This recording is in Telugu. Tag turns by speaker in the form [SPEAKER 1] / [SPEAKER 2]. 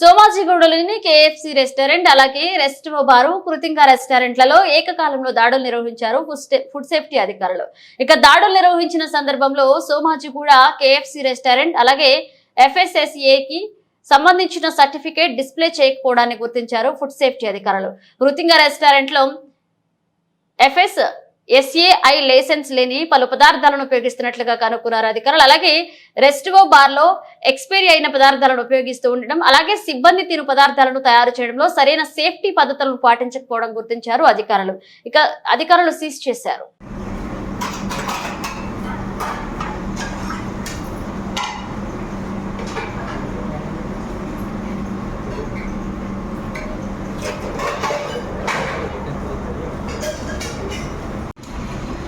[SPEAKER 1] సోమాజిగూడలోని కేఎఫ్సి రెస్టారెంట్ అలాగే రెస్ట్ బారు కృతింగా రెస్టారెంట్లలో ఏకకాలంలో దాడులు నిర్వహించారు ఫుడ్ ఫుడ్ సేఫ్టీ అధికారులు. ఇక దాడులు నిర్వహించిన సందర్భంలో సోమాజిగూడ కేఎఫ్సి రెస్టారెంట్ అలాగే ఎఫ్ఎస్ఎస్ఏకి సంబంధించిన సర్టిఫికేట్ డిస్ప్లే చేయకపోవడాన్ని గుర్తించారు ఫుడ్ సేఫ్టీ అధికారులు. కృతింగా రెస్టారెంట్లో ఎఫ్ఎస్ ఎస్ఏఐ లైసెన్స్ లేని పలు పదార్థాలను ఉపయోగిస్తున్నట్లుగా కనుక్కున్నారు అధికారులు. అలాగే రెస్టో బార్లో ఎక్స్పైరీ అయిన పదార్థాలను ఉపయోగిస్తూ ఉండడం అలాగే సిబ్బంది తిను పదార్థాలను తయారు చేయడంలో సరైన సేఫ్టీ పద్ధతులను పాటించకపోవడం గుర్తించారు అధికారులు. ఇక అధికారులు సీజ్ చేశారు.